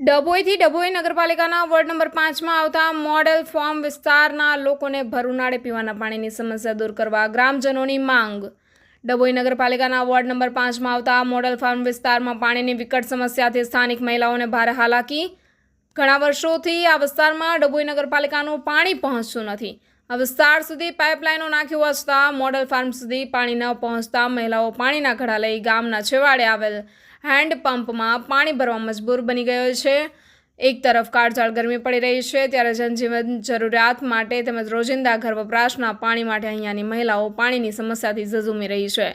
ડભોઈથી ડભોઈ નગરપાલિકાના ward number પાંચમાં આવતા મોડેલ ફોર્મ વિસ્તારના લોકોને ભર ઉનાળે પીવાના પાણીની સમસ્યા દૂર કરવા ગ્રામજનોની માંગ. ડભોઈ નગરપાલિકાના વોર્ડ નંબર પાંચમાં આવતા મોડેલ ફાર્મ વિસ્તારમાં પાણીની વિકટ સમસ્યાથી સ્થાનિક મહિલાઓને ભારે હાલાકી. ઘણા વર્ષોથી આ વિસ્તારમાં ડભોઈ નગરપાલિકાનું પાણી પહોંચતું નથી. વિસ્તાર સુધી પાઇપલાઇનો નાખી વસતા મોડલ ફાર્મ સુધી પાણી ન પહોંચતા મહિલાઓ પાણીના ઘડા લઈ ગામના છેવાડે આવેલ હેન્ડપંપમાં પાણી ભરવા મજબૂર બની ગયો છે. એક તરફ કાળઝાળ ગરમી પડી રહી છે, ત્યારે જનજીવન જરૂરિયાત માટે તેમજ રોજિંદા ઘર વપરાશના પાણી માટે અહીંયાની મહિલાઓ પાણીની સમસ્યાથી ઝઝૂમી રહી છે.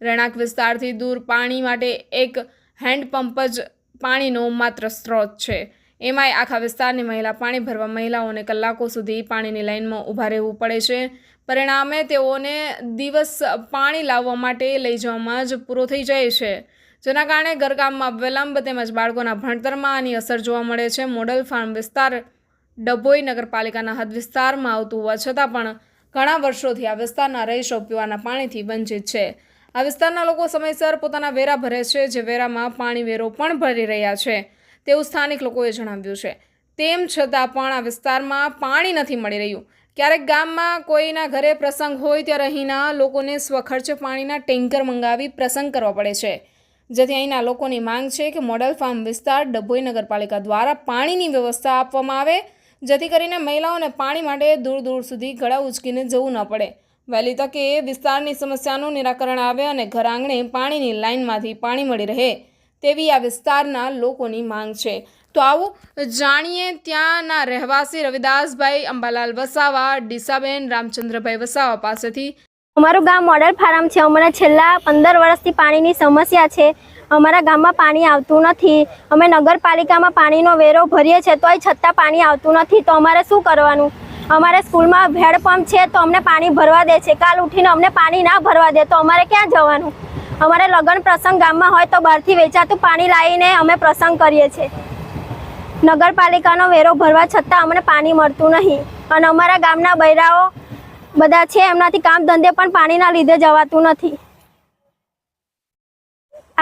રહેણાંક વિસ્તારથી દૂર પાણી માટે એક હેન્ડપંપ જ પાણીનો માત્ર સ્ત્રોત છે. એમાંય આખા વિસ્તારની મહિલા પાણી ભરવા મહિલાઓને કલાકો સુધી પાણીની લાઇનમાં ઊભા રહેવું પડે છે. પરિણામે તેઓને દિવસ પાણી લાવવા માટે લઈ જવામાં જ પૂરો થઈ જાય છે. જેના કારણે ઘરકામમાં વિલંબ તેમજ બાળકોના ભણતરમાં આની અસર જોવા મળે છે. મોડલ ફાર્મ વિસ્તાર ડભોઈ નગરપાલિકાના હદ વિસ્તારમાં આવતું હોવા છતાં પણ ઘણા વર્ષોથી આ વિસ્તારના રહીશો પીવાના પાણીથી વંચિત છે. આ વિસ્તારના લોકો સમયસર પોતાના વેરા ભરે છે. જે વેરામાં પાણી વેરો પણ ભરી રહ્યા છે. તેવું સ્થાનિક લોકોએ જણાવ્યું છે. તેમ છતાં પણ આ વિસ્તારમાં પાણી નથી મળી રહ્યું. ક્યારેક ગામમાં કોઈના ઘરે પ્રસંગ હોય ત્યારે અહીંના લોકોને સ્વખર્ચે પાણીના ટેન્કર મંગાવી પ્રસંગ કરવા પડે છે. જેથી અહીંના લોકોની માંગ છે કે મોડલ ફાર્મ વિસ્તાર ડભોઈ નગરપાલિકા દ્વારા પાણીની વ્યવસ્થા આપવામાં આવે, જેથી કરીને મહિલાઓને પાણી માટે દૂર દૂર સુધી ગળા ઉચકીને જવું ન પડે. વહેલી તકે વિસ્તારની સમસ્યાનું નિરાકરણ આવે અને ઘર આંગણે પાણીની લાઇનમાંથી પાણી મળી રહે. તેવી આ વિસ્તારના લોકોની માંગ છે. તો આવો જાણીએ ત્યાંના રહેવાસી રવિદાસભાઈ અંબાલાલ વસાવા, ડીસાબેન રામચંદ્રભાઈ વસાવા પાસેથી. અમારું ગામ મોડલ ફાર્મ છે. અમને છેલ્લા પંદર વર્ષથી પાણીની સમસ્યા છે. અમારા ગામમાં પાણી આવતું નથી. અમે નગરપાલિકામાં પાણીનો વેરો ભરીએ છીએ તોય છતાં પાણી આવતું નથી. તો અમારે શું કરવાનું? અમારે સ્કૂલમાં હેડપંપ છે તો અમને પાણી ભરવા દે છે. કાલ ઉઠીને અમને પાણી ના ભરવા દે તો અમારે ક્યાં જવાનું? અમારે લગ્ન પ્રસંગ ગામમાં હોય તો બહારથી વેચાતું પાણી લાવીને અમે પ્રસંગ કરીએ છીએ. નગરપાલિકાનો વેરો ભરવા છતાં અમને પાણી મળતું નહીં. અને અમારા ગામના બૈરાઓ બધા છે એમનાથી કામ ધંધે પણ પાણીના લીધે જવાતું નથી.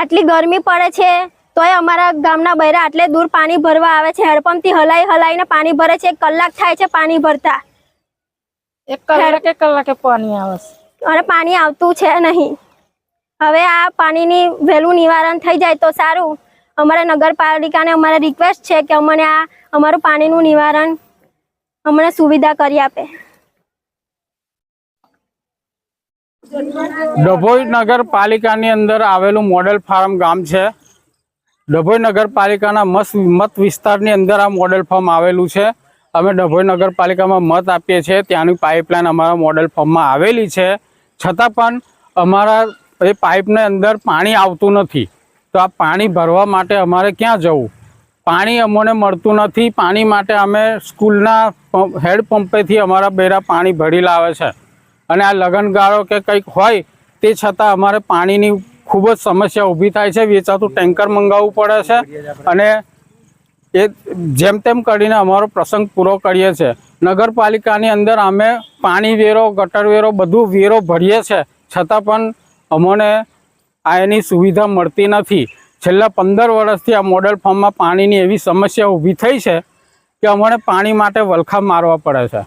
આટલી ગરમી પડે છે તોય અમારા ગામના બૈરા આટલે દૂર પાણી ભરવા આવે છે હેડપંપથી હલાઈ હલાઈને પાણી ભરે છે એક કલાક થાય છે પાણી ભરતા. એક કલાકે કલાકે પાણી આવે છે. અને પાણી આવતું છે નહીં. હવે આ પાણીની વહેલું નિવારણ થઈ જાય તો સારું. અમારા નગરપાલિકાને અમારે રિક્વેસ્ટ છે કે અમને આ અમારું પાણીનું નિવારણ અમને સુવિધા કરી આપે. ડભોઈ નગરપાલિકાની અંદર આવેલું મોડેલ ફાર્મ ગામ છે. ડભોઈ નગરપાલિકાના મત મત વિસ્તારની અંદર આ મોડેલ ફાર્મ આવેલું છે. અમે ડભોઈ નગરપાલિકામાં મત આપીએ છીએ. ત્યાંની પાઇપલાઇન અમારા મોડેલ ફાર્મમાં આવેલી છે. છતાં પણ અમારા એ પાઇપને અંદર પાણી આવતું નથી. તો આ પાણી ભરવા માટે અમારે ક્યાં જવું? પાણી અમને મળતું નથી. પાણી માટે અમે સ્કૂલના હેડપંપેથી હેડ પંપેથી અમારા બેરા પાણી ભરી લાવે છે. અને આ લગનગાળો કે કંઈક હોય, તે છતાં અમારે પાણીની ખૂબ જ સમસ્યા ઊભી થાય છે. વેચાતું ટેન્કર મંગાવવું પડે છે. અને એ જેમ તેમ કરીને અમારો પ્રસંગ પૂરો કરીએ છીએ નગરપાલિકાની અંદર અમે પાણી વેરો, ગટર વેરો, બધું વેરો ભરીએ છીએ છતાં પણ અમને આ એની સુવિધા મળતી નથી. છેલ્લા પંદર વર્ષથી આ મોડલ ફાર્મમાં પાણીની એવી સમસ્યા ઊભી થઈ છે કે અમને પાણી માટે વલખા મારવા પડે છે.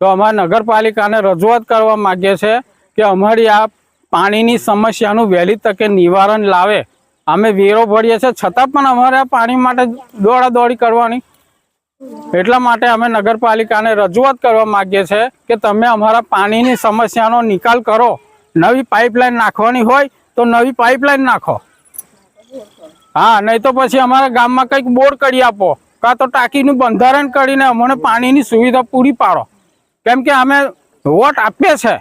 તો અમારા નગરપાલિકાને રજૂઆત કરવા માગીએ છીએ કે અમારી આ પાણીની સમસ્યાનું વહેલી તકે નિવારણ લાવે. અમે વેરો ભરીએ છીએ, છતાં પણ અમારે આ પાણી માટે દોડાદોડી કરવાની. એટલા માટે અમે નગરપાલિકાને રજૂઆત કરવા માગીએ છીએ કે તમે અમારા પાણીની સમસ્યાનો નિકાલ કરો. નવી પાઇપલાઇન નાખવાની હોય તો નવી પાઇપલાઇન નાખો. હા, નહીં તો પછી અમારા ગામમાં કંઈક બોર કરી આપો. કાં તો ટાંકીનું બંધારણ કરીને અમને પાણીની સુવિધા પૂરી પાડો. કેમ કે અમે વોટ આપીએ છે.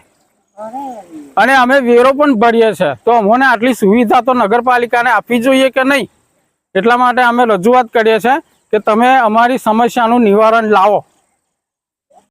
અને અમે વેરો પણ ભરીએ છે. તો અમને આટલી સુવિધા તો નગરપાલિકાને આપવી જોઈએ કે નહીં? એટલા માટે અમે રજૂઆત કરીએ છીએ કે તમે અમારી સમસ્યાનું નિવારણ લાવો.